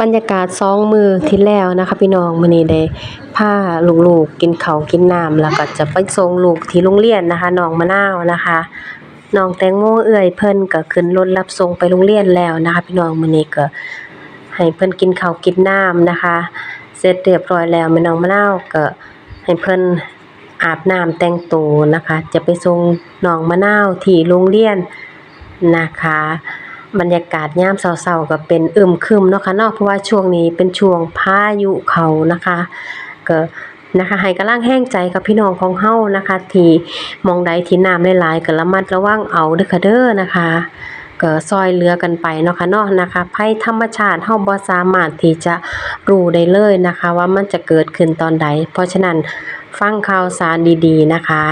บรรยากาศสองมือที่แล้วนะคะ พี่น้องมื้อนี้ได้พาลูกๆกินเขากินน้ำแล้วก็จะไปส่งลูกที่โรงเรียนนะคะน้องมะนาวนะคะน้องแตงโมเอื้อยเพิ่นก็ขึ้นรถรับส่งไปโรงเรียนแล้วนะคะ พี่น้องมื้อนี้ก็ให้เพิ่นกินข้าวกินน้ำนะคะ เสร็จเรียบร้อยแล้วแม่น้องมะนาวก็ให้เพิ่นอาบน้ำแต่งตัวนะคะ จะไปส่งน้องมะนาวที่โรงเรียนนะคะ บรรยากาศยามเช้าๆก็เป็นอึมครึมเนาะค่ะเนาะเพราะว่าช่วงนี้เป็นช่วงพายุเขานะคะก็นะคะให้กำลังแห้งใจกับพี่น้องของเฮานะคะ ที่มองใดที่น้ำหลายๆก็ระมัดระวังเอาเด้อค่ะเด้อนะคะก็ซอยเหลือกันไปเนาะค่ะเนาะนะคะภัยธรรมชาติเฮาบ่สามารถที่จะรู้ได้เลยนะคะ ว่ามันจะเกิดขึ้นตอนใด เพราะฉะนั้น ฟังข่าวสารดีๆนะคะ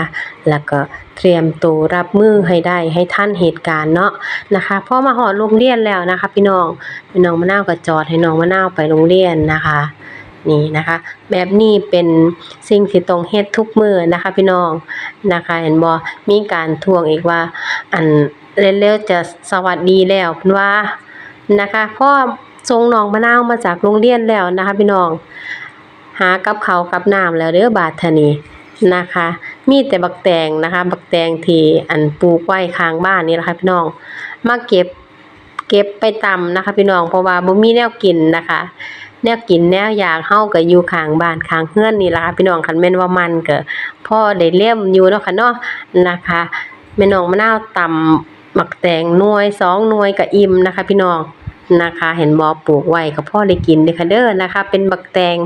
แล้วก็เตรียมตัวรับมือให้ได้ให้ทันเหตุการณ์เนาะนะคะพอมาฮอดโรงเรียนแล้วนะคะ พี่น้องพี่น้องมะนาวก็จอดให้น้องมะนาวไปโรงเรียนนะคะนี่นะคะ แบบนี้เป็นสิ่งที่ต้องเฮ็ดทุกมือนะคะ พี่น้องนะคะ เห็นบ่มีการทวงอีกว่า อันเร็วๆจะสวัสดีแล้วเพิ่นว่านะคะพ่อส่งน้องมะนาวมาจากโรงเรียนแล้วนะคะ พี่น้อง หากับเขากับน้ำแล้วเด้อบาดทนีนะคะ มีแต่บักแตงนะคะ บักแตงที่อันปลูกไว้ข้างบ้านนี่แหละค่ะพี่น้อง มาเก็บเก็บไปตำนะคะ พี่น้องเพราะว่าบ่มีแนวกินนะคะ แนวกินแนวอยากเฮาก็อยู่ข้างบ้านข้างเฮือนนี่ล่ะค่ะพี่น้องคันแม่นว่ามันก็พ่อได้เลี่ยมอยู่เนาะค่ะเนาะนะคะแม่น้องมะนาวตำบักแตงหน่วยสองหน่วยก็อิ่มนะคะ พี่น้อง นะคะ เห็นบ่ปลูกไว้ก็พ่อได้กินเด้อค่ะเด้อนะคะ เป็นบักแตง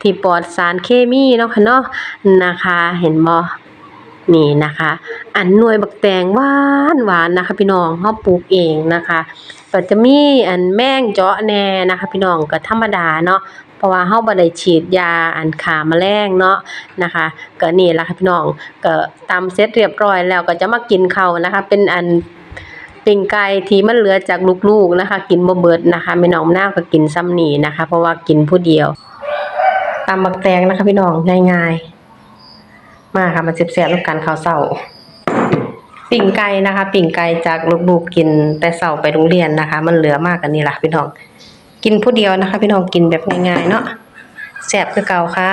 ที่ปลอดสารเคมีเนาะค่ะเนาะนะคะ เห็นบ่นี่นะคะ อันหน่วยบักแตงหวานหวานนะคะ พี่น้องเฮาปลูกเองนะคะก็จะมีอันแมงเจาะแน่นะคะ พี่น้องก็ธรรมดาเนาะเพราะว่าเฮาบ่ได้ฉีดยาอันฆ่าแมลงเนาะนะคะก็นี่ล่ะค่ะพี่น้องก็ตำเสร็จเรียบร้อยแล้วก็จะมากินเขานะคะ เป็นอัน ปิ้งไก่ที่มันเหลือจากลูกๆนะคะ กินบ่เบิดนะคะแม่น้องมะนาก็กินซ้ำนี่นะคะ เพราะว่ากินผู้เดียวตำบักแตงนะคะ พี่น้องง่ายๆมาค่ะมาแซ่บๆร่วมกันข้าวเช้าปิ่งไก่นะคะ ปิ่งไก่จากลูกๆกินแต่เช้าไปโรงเรียนนะคะ มันเหลือมากกันนี่แหละพี่น้อง กินผู้เดียวนะคะ พี่น้องกินแบบง่ายๆเนาะแซ่บคือเก่าค่ะ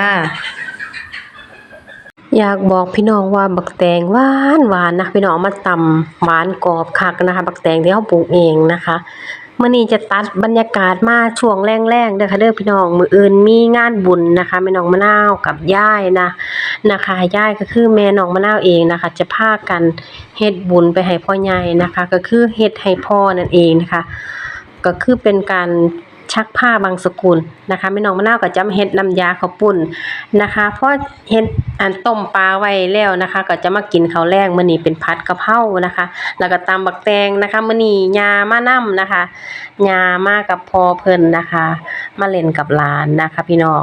อยากบอกพี่น้องว่าบักแตงหวานหวานนะพี่น้องมาตำหวานกรอบคักนะคะ บักแตงที่เฮาปลูกเองนะคะมื้อนี้จะตัดบรรยากาศมาช่วงแรงๆเด้อค่ะเด้อพี่น้องมืออื่นมีงานบุญนะคะแม่น้องมะนาวกับย่ายนะนะคะย่ายก็คือแม่น้องมะนาวเองนะคะ จะพากันเฮ็ดบุญไปให้พ่อใหญ่นะคะ ก็คือเฮ็ดให้พ่อนั่นเองนะคะ ก็คือเป็นการ ชักผ้าบางสกุลนะคะแม่น้องมะนาวก็จะมาเฮ็ดน้ำยาข้าวปุ้นนะคะเพราะเฮ็ดอันต้มปลาไว้แล้วนะคะ ก็จะมากินข้าวแลงมื้อนี้เป็นผัดกะเพรานะคะ แล้วก็ตำบักแตงนะคะมื้อนี้ยามานํนะคะยามากับพอเพิ่นนะคะ มาเล่นกับหลานนะคะ พี่น้อง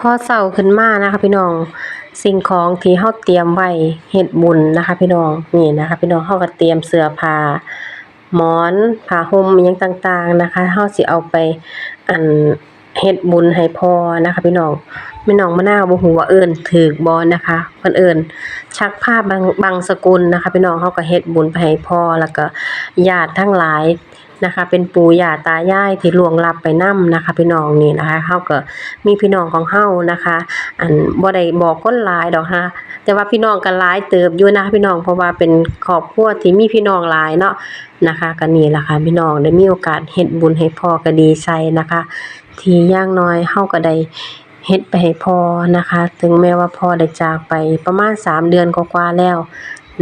พอเช้าขึ้นมานะคะ พี่น้องสิ่งของที่เฮาเตรียมไว้เฮ็ดบุญนะคะ พี่น้องนี่นะคะ พี่น้องเฮาก็เตรียมเสื้อผ้า หมอนผ้าห่มอิหยังต่างๆนะคะเฮาสิเอาไปอันเฮ็ดบุญให้พ่อนะคะพี่น้องแม่น้องมะนาวบ่ฮู้ว่าเอิ้นถูกบ่นะคะเพิ่นเอิ้นชักผ้าบางบางสกุลนะคะ พี่น้องเฮาก็เฮ็ดบุญไปให้พ่อแล้วก็ญาติทั้งหลายนะคะ เป็นปู่ย่าตายายที่ล่วงลับไปนำนะคะ พี่น้องนี่นะคะเฮาก็มีพี่น้องของเฮานะคะ อันบ่ได้บอกคนหลายดอกนะคะ แต่ว่าพี่น้องก็หลายเติบอยู่นะพี่น้องเพราะว่าเป็นครอบครัวที่มีพี่น้องหลายเนาะนะคะก็นี่ล่ะค่ะพี่น้องได้มีโอกาสเฮ็ดบุญให้พ่อก็ดีใจนะคะ ที่ย่างน้อยเฮาก็ได้เฮ็ดไปให้พ่อนะคะ ถึงแม้ว่าพ่อได้จากไปประมาณ 3 เดือนกว่าๆแล้ว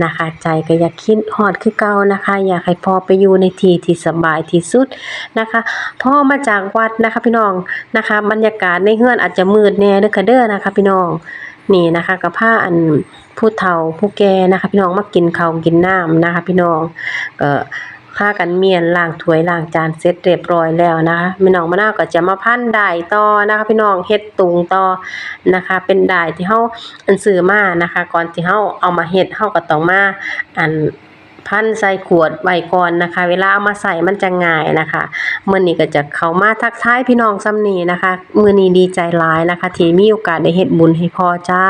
นะคะ ใจก็อยากคิดฮอดคือเก่านะคะ อยากให้พ่อไปอยู่ในที่ที่สบายที่สุดนะคะพ่อมาจากวัดนะคะพี่น้องนะคะ บรรยากาศในเฮือนอาจจะมืดแน่เด้อค่ะเด้อนะคะ พี่น้อง นี่นะคะก็พาอันผู้เฒ่าผู้แก่นะคะ พี่น้องมากินข้าวกินน้ำนะคะ พี่น้องก็พากันเมียนล้างถ้วยล้างจานเสร็จเรียบร้อยแล้วนะคะพี่น้องมะนาวก็จะมาพันด้ายต่อนะคะ พี่น้องเฮ็ดตุงต่อนะคะ เป็นด้ายที่เฮาอันซื้อมานะคะ ก่อนที่เฮาเอามาเฮ็ดเฮาก็ต้องมาอัน พันใส่ขวดไว้ก่อนนะคะ เวลาเอามาใส่มันจะง่ายนะคะมื้อนี้ก็จะเข้ามาทักทายพี่น้องซ้ำนี้นะคะ มื้อนี้ดีใจร้ายนะคะ ที่มีโอกาสได้เฮ็ดบุญให้พ่อจ้า